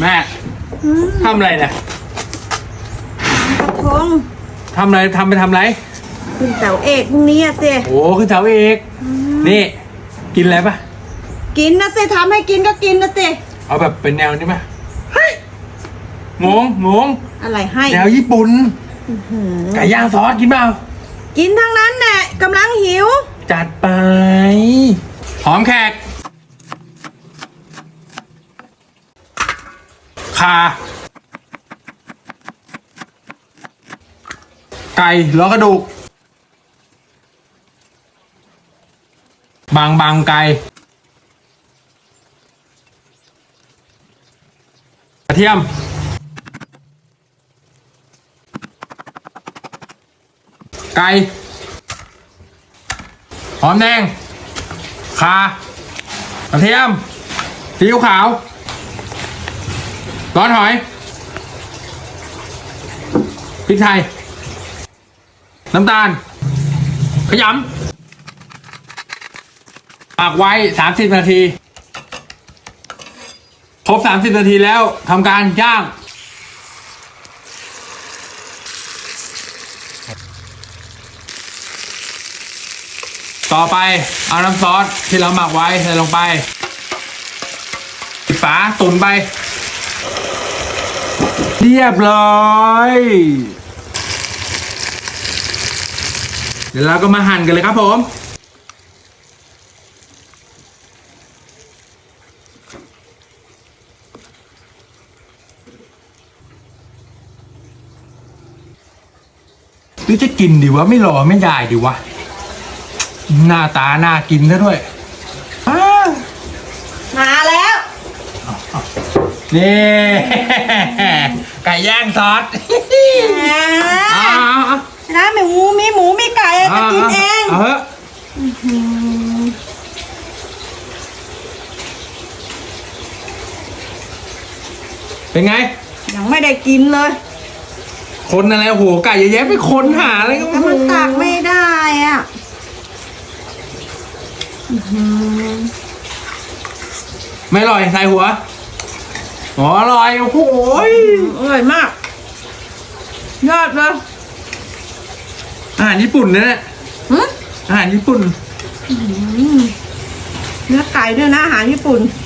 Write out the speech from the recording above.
แม่อืมทำอะไรเนี่ยกระทงทำอะไรทำไปทำอะไรขึ้นเสาเอกพรุ่งนี้อะสิโอ้ขึ้นเสาเอกนี่ กินอะไรปะกินนะสิทำให้กินก็กินนะสิเอาแบบเป็นแนวนี้ปะเฮ้ยงงงงอะไรให้แนวญี่ปุ่นหือไก่ย่างซอสกินเปล่ากินทั้งนั้นแหละกำลังหิว จัดไปหอมแขกคา ไก่ล้อกระดูก บางบางไก่กระเทียม ไก่หอมแดงคากระเทียมซีอิ๊วขาว ร้อนหอยพริกไทย น้ำตาล ขยำหมักไว้30นาที ครบ30นาทีแล้วทำการย่างต่อไปเอาน้ำซอสที่เราหมักไว้ใส่ลงไปปิดฝาตุนไป เรียบร้อย เดี๋ยวเราก็มาหั่นกันเลยครับผมหรือจะกินดีวะ ไม่รอไม่ได้ดีวะ หน้าตาน่ากินซะด้วยอ้า มาแล้ว นี่ ไก่ย่างซอสแหมเอาเอาเอานะมีหมูมีหมูมีไก่จะกินเองเอาเถอะเป็นไง ยังไม่ได้กินเลย คนอะไรโอ้โหไก่เยอะแยะไปคนหาอะไรก็แต่มันตักไม่ได้อะไม่อร่อยใส่หัว อ๋ออร่อยโอ้โหยอร่อยมาก ยอดเลยอาหารญี่ปุ่นนะเนี่ยหึอาหารญี่ปุ่น เนื้อไก่ด้วยนะอาหารญี่ปุ่นอ